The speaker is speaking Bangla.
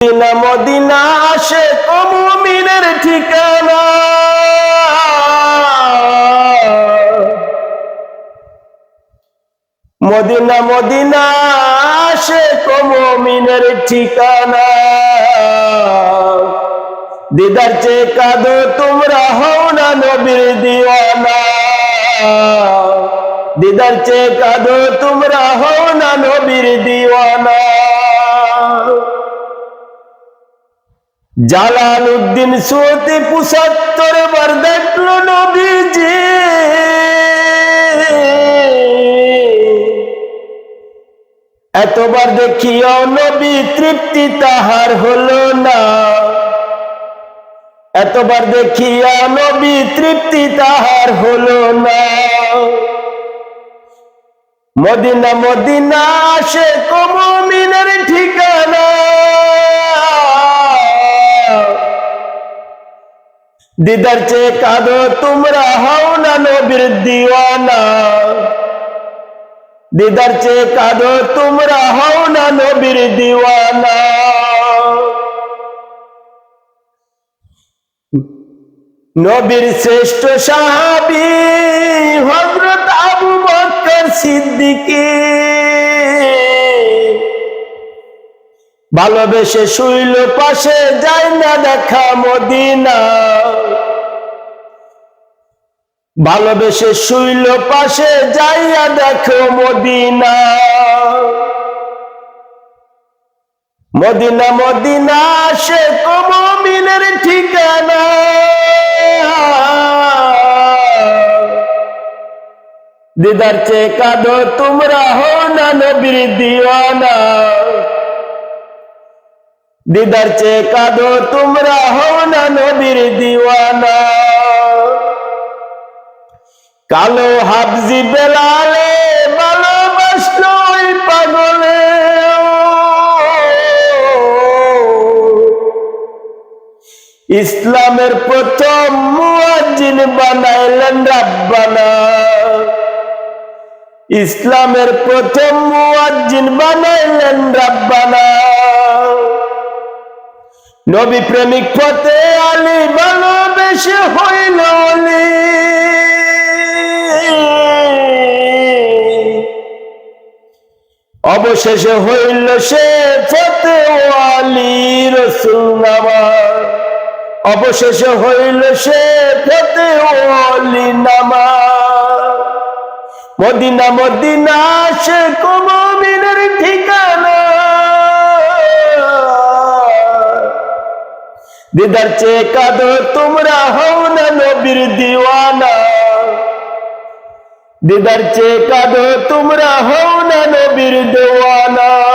মদিনা মদিনা আসে কমুমিনের ঠিকানা। মদিনা মদিনা আসে কমুমিনের ঠিকানা। দিদার চে কাঁদো তোমরা হও না নবীর দিওয়ানা। দিদার চে কাঁদো তোমরা হও না নবীর দিওয়ানা। জালাল উদ্দিন সৌতি পঁচাত্তর বার দেখল নবীজি। এতবার দেখিও নবী তৃপ্তি তাহার হলো না। এতবার দেখিয়া নবী তৃপ্তি তাহার হলো না। মদিনা মদিনা আসে কমমিনের ঠিকানা। দিদার চে কাঁদো, তোমরা হও না নবীর দিওয়ানা। দিদার চে কাঁদো, তোমরা হও না নবীর দিওয়ানা। নবীর শ্রেষ্ঠ সাহাবি হজরত আবু বকর সিদ্দিকী। ভালোবেসে শুইল পাশে যাই না দেখা মদিনা। ভালোবেসে শুইল পাশে যাইয়া দেখো মদিনা। মদিনা মদিনা, সে কমিনের ঠিকানা। দিদার চে কাঁদো তোমরা হো না নবীর দিওয়ানা। দিদার চে কাঁদো তোমরা হো না নবীর দিওয়ানা। কালো হাবজি বেলালে ভালোবাসলো পাগলে। ইসলামের প্রথম মুয়াজ্জিন বানাইলেন রাব্বানা। ইসলামের প্রথম মুয়াজ্জিন বানাইলেন রাব্বানা। নবী প্রেমিক পথে আলী ভালোবেসে হইল অলি অবশেষে হইল সে ফতে আলী রসুল নামার অবশেষে হইল সে ফতে আলী নামার মদিনা মদিনা, সে কমিনের ঠিকানা। দিদার চে কাঁদো তোমরা হও না নবীর দিওয়ানা। দিদার চেয়ে কাঁদো তোমরা হও না নবীর দেওয়ানা।